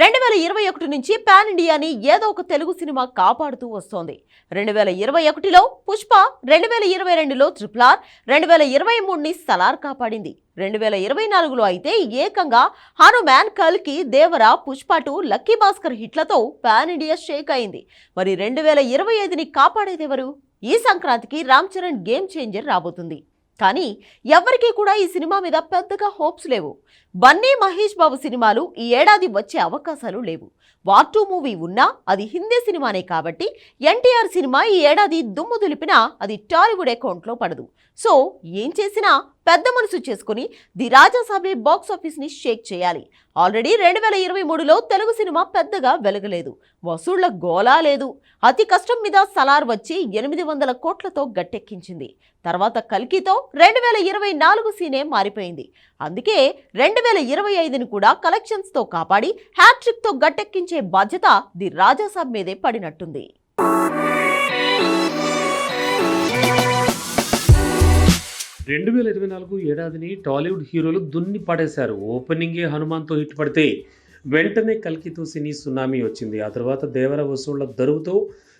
రెండు వేల ఇరవై ఒకటి నుంచి పాన్ ఇండియాని ఏదో ఒక తెలుగు సినిమా కాపాడుతూ వస్తోంది. రెండు వేల ఇరవై ఒకటిలో పుష్ప రెండు వేల ఇరవై రెండులో త్రిప్లార్ ఆర్ రెండు వేల ఇరవై మూడుని సలార్ కాపాడింది. రెండు వేల ఇరవై నాలుగులో అయితే ఏకంగా హనుమాన్ కల్కి దేవర పుష్ప టూ లక్కీ భాస్కర్ హిట్లతో పాన్ ఇండియా షేక్ అయింది. మరి రెండు వేల ఇరవై ఐదుని కాపాడేదెవరు ఈ సంక్రాంతికి రామ్ చరణ్ గేమ్ చేంజర్ రాబోతుంది. కానీ ఎవరికీ కూడా ఈ సినిమా మీద పెద్దగా హోప్స్ లేవు. బన్నీ మహేష్ బాబు సినిమాలు ఈ ఏడాది వచ్చే అవకాశాలు లేవు. వార్ టూ మూవీ ఉన్నా అది హిందీ సినిమానే కాబట్టి ఎన్టీఆర్ సినిమా ఈ ఏడాది దుమ్ము దులిపినా అది టాలీవుడ్ అకౌంట్లో పడదు. సో ఏం చేసినా పెద్ద మనసు చేసుకుని ది రాజాసాబే బాక్స్ ఆఫీస్ని షేక్ చేయాలి. ఆల్రెడీ రెండు వేల ఇరవై మూడులో తెలుగు సినిమా పెద్దగా వెలగలేదు. వసూళ్ళ గోలా లేదు. అతి కష్టం మీద సలార్ వచ్చి ఎనిమిది వందల కోట్లతో గట్టెక్కించింది. తర్వాత కల్కితో రెండు వేల ఇరవై నాలుగు సీనే మారిపోయింది. అందుకే రెండు వేల ఇరవై ఐదుని కూడా కలెక్షన్స్తో కాపాడి హ్యాట్రిక్తో గట్టెక్కించే బాధ్యత ది రాజాసాబ్ మీదే పడినట్టుంది. రెండు వేల ఇరవై నాలుగు ఏడాదిని టాలీవుడ్ హీరోలు దున్ని పడేశారు. ఓపెనింగే హనుమాన్తో హిట్ పడితే వెంటనే కల్కితో సినీ సునామీ వచ్చింది. ఆ తర్వాత దేవర వసూళ్ళ దరువుతో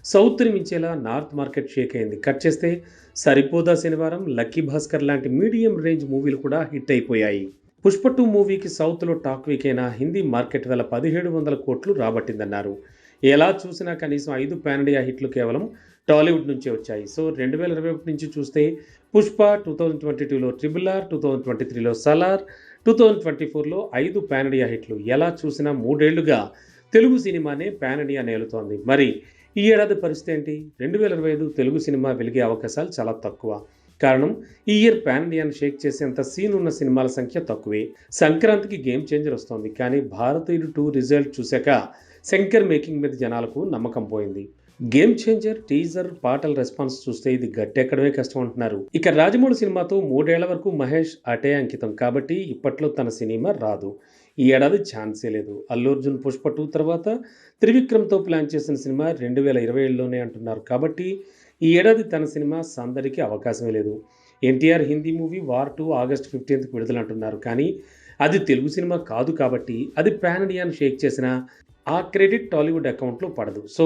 సౌత్ని మించేలా నార్త్ మార్కెట్ షేక్ అయింది. కట్ చేస్తే సరిపోదా శనివారం లక్కీ భాస్కర్ లాంటి మీడియం రేంజ్ మూవీలు కూడా హిట్ అయిపోయాయి. పుష్ప టూ మూవీకి సౌత్లో టాక్ వీక్ అయిన హిందీ మార్కెట్ వేల పదిహేడు వందల కోట్లు రాబట్టిందన్నారు. ఎలా చూసినా కనీసం ఐదు పాన్ హిట్లు కేవలం టాలీవుడ్ నుంచే వచ్చాయి. సో రెండు వేల ఇరవై ఒకటి నుంచి చూస్తే పుష్ప టూ థౌజండ్ ట్వంటీ టూలో triple R two thousand twenty త్రీలో సలార్ టూ థౌజండ్ ట్వంటీ ఫోర్లో ఐదు పాన్ హిట్లు. ఎలా చూసినా మూడేళ్ళుగా తెలుగు సినిమానే పాన్ నేలుతోంది. మరి ఈ ఏడాది పరిస్థితి ఏంటి? రెండు వేల ఇరవై ఐదు తెలుగు సినిమా వెలిగే అవకాశాలు చాలా తక్కువ. కారణం ఈ ఇయర్ పాన్ ఇండియాను షేక్ చేసేంత సీన్ ఉన్న సినిమాల సంఖ్య తక్కువే. సంక్రాంతికి గేమ్ చేంజర్ వస్తోంది కానీ భారతీయుడు టూ రిజల్ట్ చూశాక శంకర్ మేకింగ్ మీద జనాలకు నమ్మకం పోయింది. గేమ్ చేంజర్ టీజర్ పాటల రెస్పాన్స్ చూస్తే ఇది గట్టెక్కడమే కష్టం అంటున్నారు. ఇక రాజమౌళి సినిమాతో మూడేళ్ళ వరకు మహేష్ అటే అంకితం కాబట్టి ఇప్పట్లో తన సినిమా రాదు. ఈ ఏడాది ఛాన్సే లేదు. అల్లు అర్జున్ పుష్ప టూ తర్వాత త్రివిక్రమ్తో ప్లాన్ చేసిన సినిమా రెండు వేల ఇరవై ఏడులోనే అంటున్నారు. కాబట్టి ఈ ఏడాది తన సినిమా సందడికి అవకాశమే లేదు. NTR Hindi movie war two August ఫిఫ్టీన్త్కి విడుదలంటున్నారు కానీ అది తెలుగు సినిమా కాదు కాబట్టి అది పాన్ ఇండియాను షేక్ చేసిన ఆ క్రెడిట్ టాలీవుడ్ అకౌంట్లో పడదు. సో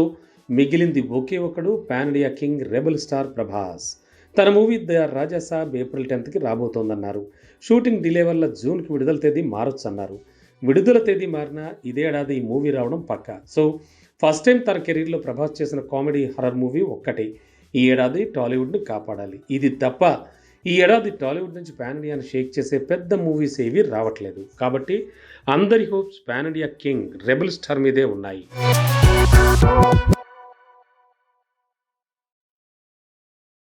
మిగిలింది ఒకే ఒకడు pan India king rebel star Prabhas. తన movie the Raja Saab April టెన్త్కి రాబోతోందన్నారు. షూటింగ్ డిలే వల్ల జూన్కి విడుదల తేదీ మారొచ్చు అన్నారు విడుదల తేదీ మారినా ఇదే ఏడాది ఈ మూవీ రావడం పక్కా. సో ఫస్ట్ టైం తన కెరీర్లో ప్రభాస్ చేసిన కామెడీ హర్రర్ మూవీ ఒక్కటే. ఈ ఏడాది టాలీవుడ్ని కాపాడాలి. ఇది తప్ప ఈ ఏడాది టాలీవుడ్ నుంచి పాన్ ఇండియాను షేక్ చేసే పెద్ద మూవీస్ ఏవి రావట్లేదు. కాబట్టి అందరి hopes pan India king rebel star మీదే ఉన్నాయి.